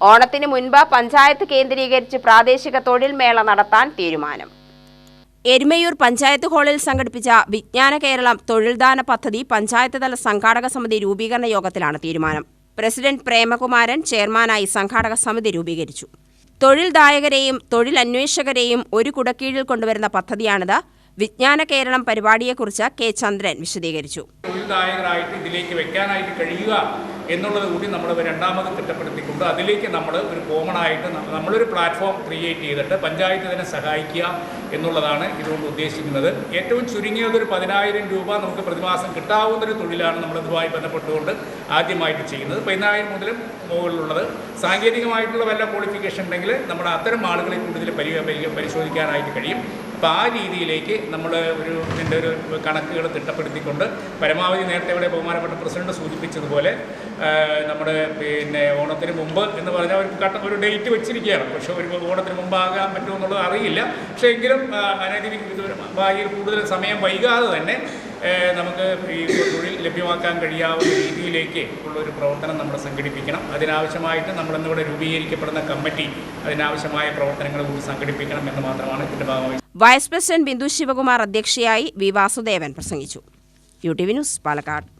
ഓണത്തിന് മുൻപ് പഞ്ചായത്ത് കേന്ദ്രീകരിച്ച് പ്രാദേശിക തൊഴിൽ മേള നടത്താൻ തീരുമാനം. എരുമയൂർ പഞ്ചായത്ത് ഹാളിൽ സംഘടിപ്പിച്ച വിജ്ഞാന കേരളം തൊഴിൽദാന പദ്ധതി പഞ്ചായത്ത് തല സംഘാടക സമിതി രൂപീകരണ യോഗത്തിലാണ് തീരുമാനം. പ്രസിഡന്റ് പ്രേമകുമാരൻ ചെയർമാനായി സംഘാടക സമിതി രൂപീകരിച്ചു. തൊഴിൽദായകരെയും തൊഴിലന്വേഷകരെയും ഒരു കുടക്കീഴിൽ കൊണ്ടുവരുന്ന പദ്ധതിയാണിത്. വിജ്ഞാന കേരളം പരിപാടിയെക്കുറിച്ച് കെ ചന്ദ്രൻ വിശദീകരിച്ചു. തൊഴിൽദായകരായിട്ട് ഇതിലേക്ക് വെക്കാനായിട്ട് കഴിയുക എന്നുള്ളത് കൂടി നമ്മൾ രണ്ടാമത് തിട്ടപ്പെടുത്തിക്കൊണ്ട് അതിലേക്ക് നമ്മൾ ഒരു കോമൺ ആയിട്ട് നമ്മളൊരു പ്ലാറ്റ്ഫോം ക്രിയേറ്റ് ചെയ്തിട്ട് പഞ്ചായത്ത് തന്നെ സഹായിക്കുക എന്നുള്ളതാണ് ഇതുകൊണ്ട് ഉദ്ദേശിക്കുന്നത്. ഏറ്റവും ചുരുങ്ങിയത് ഒരു പതിനായിരം രൂപ നമുക്ക് പ്രതിമാസം കിട്ടാവുന്നൊരു തൊഴിലാണ് നമ്മൾ ഇതുമായി ബന്ധപ്പെട്ടുകൊണ്ട് ആദ്യമായിട്ട് ചെയ്യുന്നത്. പതിനായിരം മുതൽ മുകളിലുള്ളത്. സാങ്കേതികമായിട്ടുള്ള വല്ല ക്വാളിഫിക്കേഷൻ ഉണ്ടെങ്കിൽ നമ്മൾ അത്തരം ആളുകളെ കൂടുതൽ പരി പരി- പരിശോധിക്കാനായിട്ട് കഴിയും. അപ്പോൾ ആ രീതിയിലേക്ക് നമ്മൾ ഒരു ഇതിന്റെ ഒരു കണക്കുകൾ തിട്ടപ്പെടുത്തിക്കൊണ്ട് പരമാവധി നേരത്തെ ഇവിടെ ബഹുമാനപ്പെട്ട പ്രസിഡന്റ് സൂചിപ്പിച്ചതുപോലെ നമ്മുടെ പിന്നെ ഓണത്തിന് മുമ്പ് എന്ന് പറഞ്ഞാൽ ഒരു കട്ട ഒരു ഡേറ്റ് വെച്ചിരിക്കുകയാണ്. പക്ഷെ ഒരു ഓണത്തിന് മുമ്പാകാൻ പറ്റുമോ എന്നുള്ളത് അറിയില്ല. പക്ഷേ എങ്കിലും ഭാഗ്യ കൂടുതൽ സമയം വൈകാതെ തന്നെ നമുക്ക് ഈ തൊഴിൽ ലഭ്യമാക്കാൻ കഴിയാവുന്ന രീതിയിലേക്ക് ഉള്ളൊരു പ്രവർത്തനം നമ്മൾ സംഘടിപ്പിക്കണം. അതിനാവശ്യമായിട്ട് നമ്മളിന്നിവിടെ രൂപീകരിക്കപ്പെടുന്ന കമ്മിറ്റി അതിനാവശ്യമായ പ്രവർത്തനങ്ങൾ കൂടി സംഘടിപ്പിക്കണം എന്ന് മാത്രമാണ് ഇതിന്റെ ഭാഗമായി. വൈസ് പ്രസിഡന്റ് ബിന്ദു ശിവകുമാർ അധ്യക്ഷയായി വി വാസുദേവൻ പ്രസംഗിച്ചു. U T V news Palakkad.